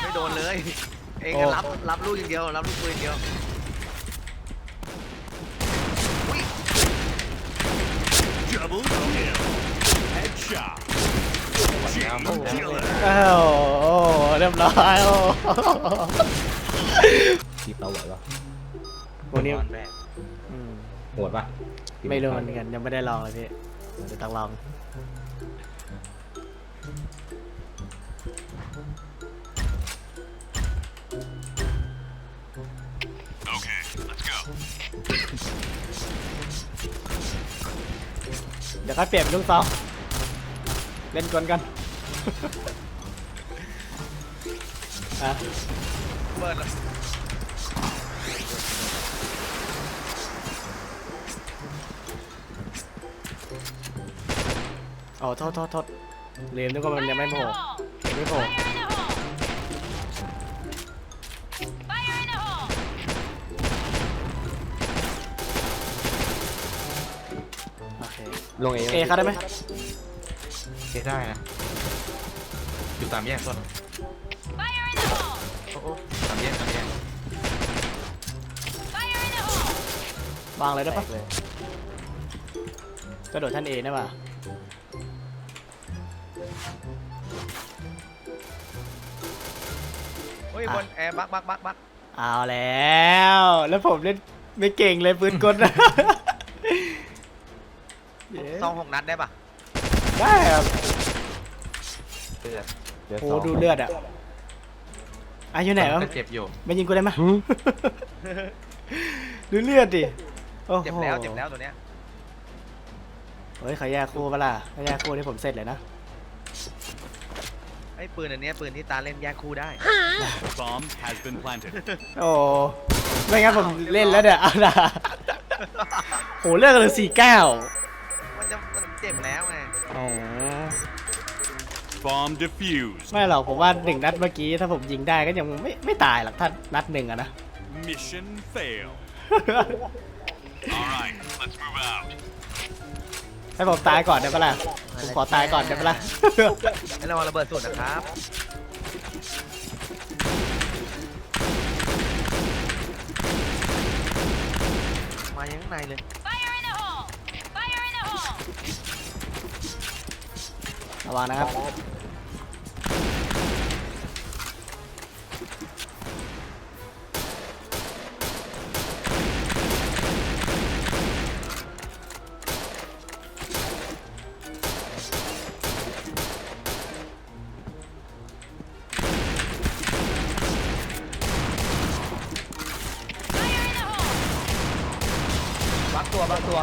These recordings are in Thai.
ไม่โดนเลย เองโอ้ก็รับรับลูกอย่างเดียว รับลูกปืนอย่างเดียว Double kill. Headshot. Chain killer. อ้าวโอ้เรียบร้อยโอ้ทีมเราไหวปะวันนี้ตอนแรกอืมโหดปะทีไม่รู้เหมือนกันยังไม่ได้ลองเลยพี่เดี๋ยวต้องลอง ดี๋ยวค่อยเปลี่ยนเป็นลูกซองเล่นกนกัน อะเปิดเลยอ๋อโทษโทษโทษลืมนึกว่ามันยังไม่โผล่ยังไม่โผล่ ลงเอเอเข้าได้ไหมเอได้นะ อยู่ตามแยกต้น Fire in the hole! โอ้โหตามแยกตามแยก Fire in the hole! วางเลยได้ปะกระโดดท่านเอได้ป่ะเฮ้ยบนแอร์บักบักบักบักเอาแล้ว แล้วผมเล่นไม่เก่งเลยปืนกลนะ เย้ซองหกนัดได้ปะได้ครับเลือดเลือดโอ้สองดูเลือดอะอะอยู่ไหนวะเจ็บอยู่มายิงกูได้ไหมดูเลือดดิโอ้โหเจ็บแล้วเจ็บแล้วตัวเนี้ยเฮ้ยเขาแยกคู่ปะล่ะเขาแยกคู่นี่ผมเสร็จเลยนะ ไอ้ปืนอันเนี้ยปืนที่ตาเล่นแยกคู่ได้ Bomb has been planted. โอ้ไม่งั้นผมเล่นแล้วเนี่ยเอาล่ะโหเลือกกันเลยสี่เก้ามันจะมัน เจ็บแล้วไงอ๋อ Bomb defused. ไม่หรอกผมว่าหนึ่งนัดเมื่อกี้ถ้าผมยิงได้ก็ยังไม่ไม่ตายหรอกถ้านัดหนึ่งอะนะ Mission fail. All right, let's move out. ให้ผมตายก่อนได้ปะล่ะผมขอตายก่อนได้ปะล่ะ ให้ระวังระเบิดสุดนะครับ มายังข้างในเลย ระวังนะครับ Fire in the hole! บักตัวบักตัว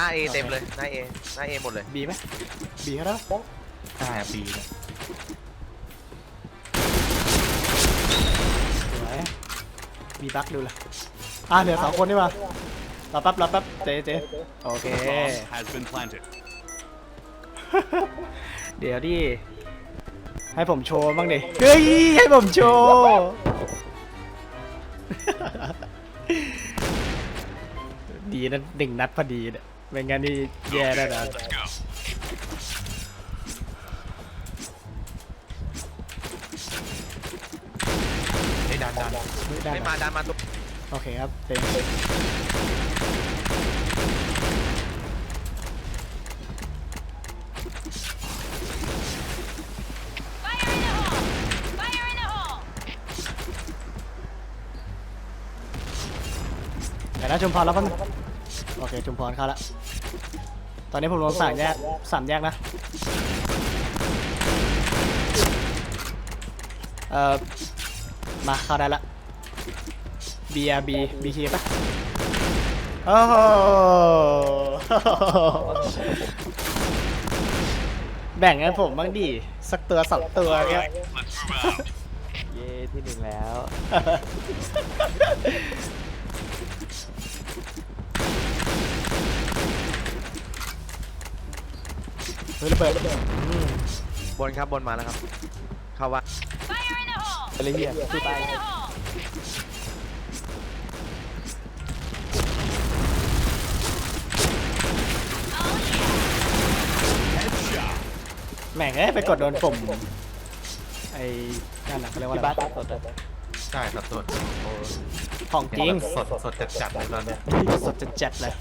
น้าเอเต็มเลย หน้าเอหน้าเอหมดเลย บีไหมบีเขาได้ปะได้อะปีเนี่ยสวยมีบั๊กดูละอะเหลือสองคนนี่มารอแป๊บรอแป๊บเจเจโอเค Bomb has been planted. เดี๋ยวดิให้ผมโชว์บ้างดิเฮ้ยให้ผมโชว์ ดีนะหนึ่งนัดพอดีเนี่ย ไม่งั้นนี่แย่แน่นอน Let's go. ไอ้ยดันดันได้ไม่ไหมมาดันมาตัวโอเคครับเต็ม Fire in the hole! Fire in the hole! เดี๋ยวนะชุมพรแล้วป่ะ โอเคชุมพรเข้าละตอนนี้ผมลงสามแยกสามแยกนะเอ่อมาเข้าได้ละ B R B B K ป่ะโอ้โหแบ่งให้ผมบ้างดิสักตัวสองตัว All เงี้ย right, let's move out. เย่ที่หนึ่งแล้ว เฮ้ยระเบิดอืมบนครับบนมาแล้วครับ เข้าว่า Fire in the hole! เลยเฮียคือตาย Fire in the hole! Oh yeah! Headshot. แม่งเอ้ยไปกดโดนปุ่มไอ้นั่นน่ะเขาเรียกว่าที่อะไรบ้านวะสดๆอะใช่สับสดของจริงสดสดจัดจัดๆเลยตอนเนี้ยสดจัดๆเลย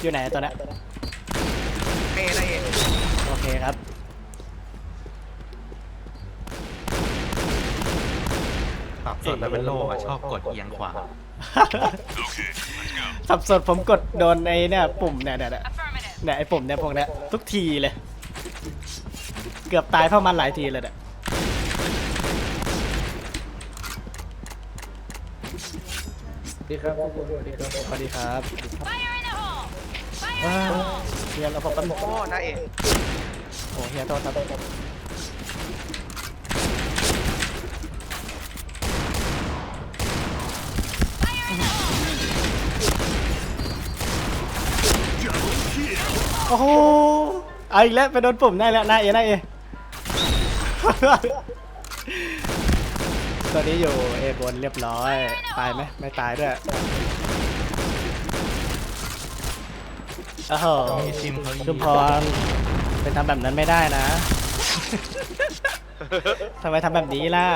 อยู่ไหนตัวเนี้ย เอหน้าเอโอเคครับสับสดแล้วเป็นโลกอะชอบกดเอียงขวาสับสนผมกดโดนไอ้เนี่ยปุ่มเนี่ยเนี่ยเนี่ย Affirmative. เนี่ยไอ้ปุ่มเนี่ยพวกเนี้ยทุกทีเลย เกือบตายเพราะมันหลายทีเลยเนี่ยดีครับทุกคนดีครับสวัสดีครับ Fire in the hole! Fire อ้า in the ว hole! เฮียเราผมตั้งโอ้น้าเอโอ้เฮียโทษครับโอ้โหเอาอีกแล้วไปโดนปุ่มได้แล้วน้าเอน้าเอตัวนี้อยู่เอบนเรียบร้อย ตายไหมไม่ตายด้วย โอ้โหมีชิมเขาชุมพรเป็นทำแบบนั้นไม่ได้นะทำไมทำแบบนี้ล่ะ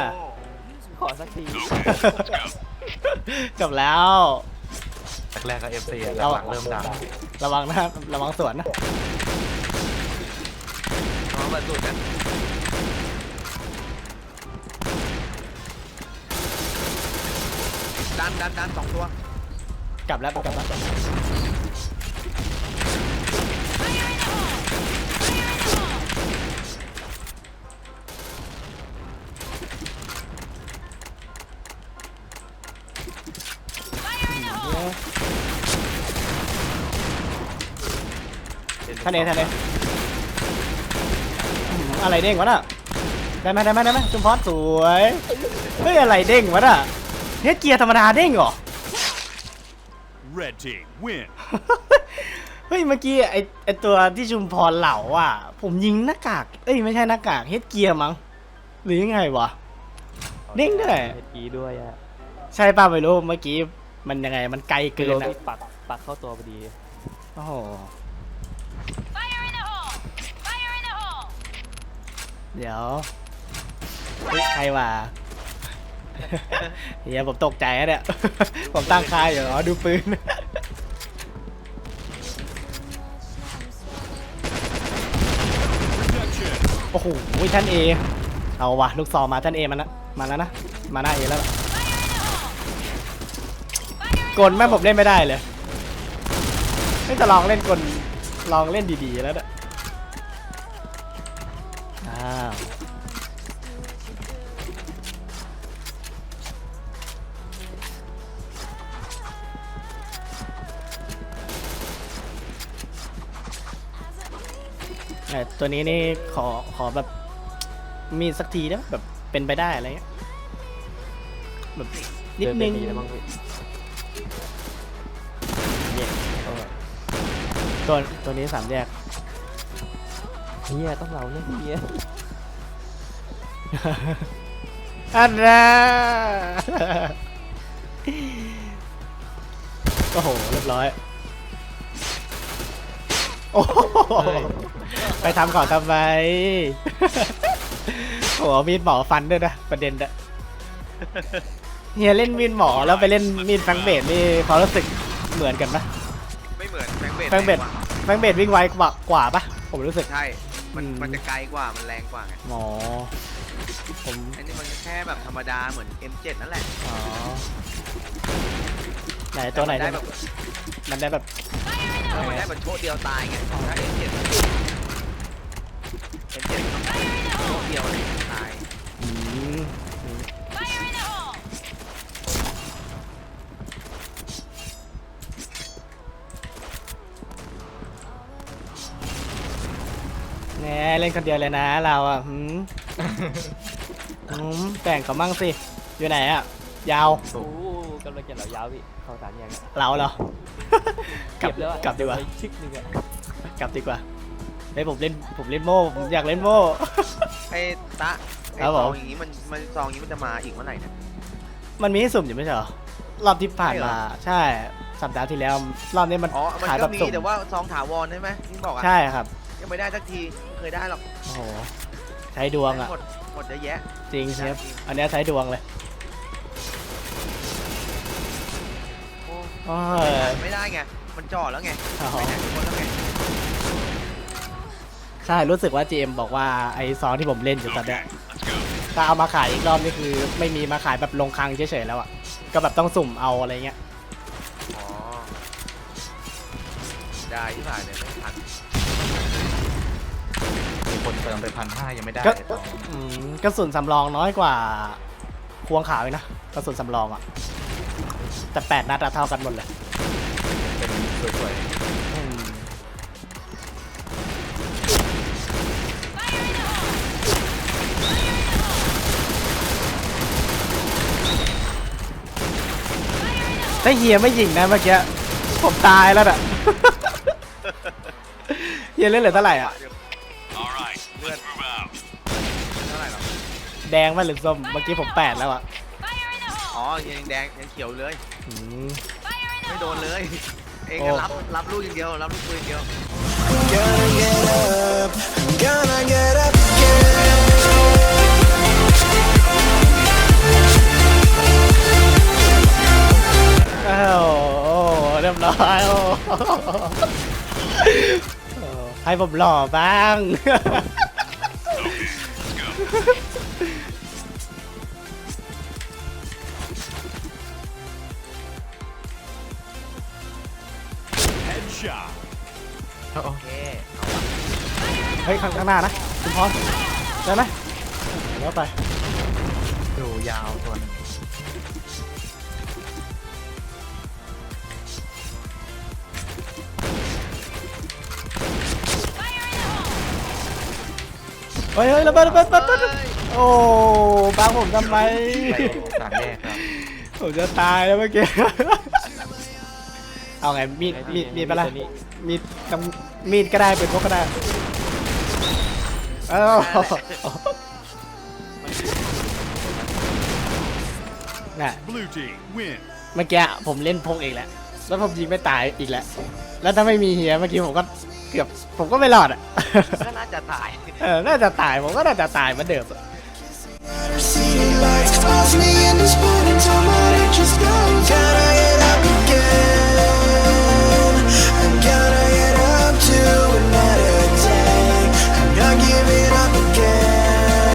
ขอสักทีจบแล้ว แรกๆก็เอฟซีหลังๆเริ่มดังระวังนะระวังสวนนะน้องมาสุดกันดันดันดันสองตัว กลับแล้วกลับแล้ว ท่านเอท่านเออืมอะไรเด้งวะน่ะได้ไหมได้ไหมได้ไหมจุมพรสวยเฮ้ยอะไรเด้งวะน่ะเฮ้ยเกียร์ธรรมดาเด้งเหรอ Red team win. เฮ้ยเมื่อกี้ไอไอตัวที่ชุมพรเหล่าอะ ผมยิงหน้ากากเอ้ยไม่ใช่หน้ากากเฮดเกียร์มั้งหรือยังไงวะเด้งด้วยเฮดกีด้วยอะใช่ป่ะไม่รู้เมื่อกี้มันยังไงมันไกลคือเกิโดนนอะที่ปักปักเข้าตัวพอดีโอ้โห เดี๋ยวเฮ้ยใครวะเฮียผมตกใจอะเนี่ย ผมตั้งค่ายอยู่อ๋อดูปืน Protection. โอ้โหท่านเอ เอาวะลูกซองมาท่านเอมานะมาแล้วนะ มาหน้าเอแล้วล่ะกลแม่งผมเล่นไม่ได้เลยไม่จะลองเล่นกลลองเล่นดีๆแล้วเนี่ย อ้าวเอ่อตัวนี้นี่ขอขอแบบมีสักทีได้ไหมแบบเป็นไปได้อะไรเงี้ยแบบนิดเดินึงไปแล้วมั้งพี่เนี่ยเออตัวตัวนี้สามแยก เฮียต้องเราเนี่ยเฮียอันน่ะโอ้โหเรียบร้อยโอ้โหไปทำก่อนทำไมโอ้โหมีดหมอฟันด้วยนะประเด็นอะเฮียเล่นมีดหมอแล้วไปเล่นมีดแฟงเบดนี่ความรู้สึกเหมือนกันปะไม่เหมือนแบงค์เบดแฟงเบดรงกว่าแฟงเบดวิ่งไวกว่ากว่าปะผมรู้สึกใช่ มันอืม มันจะไกลกว่ามันแรงกว่าไงหมอผมอันนี้มันแค่แบบธรรมดาเหมือน M7 นั่นแหละอ๋อไหนตัวไหนได้ได้แบบมันได้แบบถ้ามันได้แบบโชดเดียวตายไงถ้า M7 M7 โชดเดียวเลย คนเดียวเลยนะ เราอะหืมหืมแต่งเขามั่งสิ อยู่ไหนอะ ยาว โอ้กำลังจะเหลายาวพี่เข้าสามแยกอะเราเหรอ กลับเบแล้วอะกลับดีกว่า ไปชึกหนึงอะกลับดีกว่าเฮ้ยผมเล่นผมเล่นโม่ผมอยากเล่นโม่ ไอ้ตะไอ้ครับซผองม อย่างนี้มันมันซองอย่างนี้มันจะมาอีกเมื่อไหร่เนี่ยมันมีให้สุ่มอยู่ไม่ใช่เหรอ รอบที่ผ่านมา ใช่ สัปดาห์ที่แล้ว รอบนี้มันอ๋อ มันขายแบก็บมีสุ่มแต่ว่าซองถาวรใช่ไหมที่บอกอะ ใช่ครับ ยังไม่ได้สักทีไม่เคยได้หรอกโอ้โหใช้ดวงอะหมดหมดเยอะแยะ จริงเชฟอันเนี้ยใช้ดวงเลยโอ้โอ้ยไม่ได้ไง มันจ่อแล้วไงอ๋อไปไหนทุกคนแล้วไงใช่ รู้สึกว่า GM บอกว่าไอ้ซองที่ผมเล่นอยู่ตอนเนี้ยถ้าเอามาขายอีกรอบนี่คือ ไม่มีมาขายแบบลงคลังเฉยๆแล้วอะ ก็แบบต้องสุ่มเอาอะไรเงี้ย อ๋อได้ที่ผ่านเนี่ยไม่ทัน มีคนเติมไปพันห้ายังไม่ได้ก็ เลยตอนนี้อืมกระสุนสำรองน้อยกว่าควงขาวอีกนะกระสุนสำรองอะแต่แปดนัดอะเท่ากันหมดเลยเป็นสวยอืม Fire in the hole! Fire in the hole! ถ้าเฮียไม่ยิงนะเมื่อกี้ผมตายแล้วอะ เฮียเล่นเหลือเท่าไหร่อะ All แดงไหมหรือส้มเมื่อกี้ผมแปดแล้วอะ Fire in the อ๋อ hole! ยังแดงยังเขียวอยู่เลย อืม Fire in the ไม่โด hole! นเลย เองโอ้ก็รับรับลูกอย่างเดียว รับลูกปืนอย่างเดียว Gonna get up, gonna get up again. อ้าวโอ้เรียบร้ อยโอ้โอ้ให้ผมหล่อบ้าง Headshot. โอเคเฮ้ยข้างข้างหน้านะคุณพรได้ไหมแล้วไปๆดูยาวตัวหนึงเฮ้ยเฮ้ยระเบิดระเบิดระเบิดระเบิดโอ้บังผมทำไมไปสามแยกครับผมจะตายแล้วเมื่อกี้ เอาไงมีดมีดมีดไปะละมีดกับมีดก็ได้เป็นพวกก็ได้เอ้าน่ะ Blue team win. เมื่อกี้ผมเล่นพกอีกแล้วแล้วผมยิงไม่ตายอีกแล้ว แล้วถ้าไม่มีเฮียเมื่อกี้ผมก็เกือบผมก็ไม่รอดอะ ก็น่าจะตาย เออ น่าจะตาย ผมก็น่าจะตายเหมือนเดิมอะ City lights close me in this morning, till my just goes out.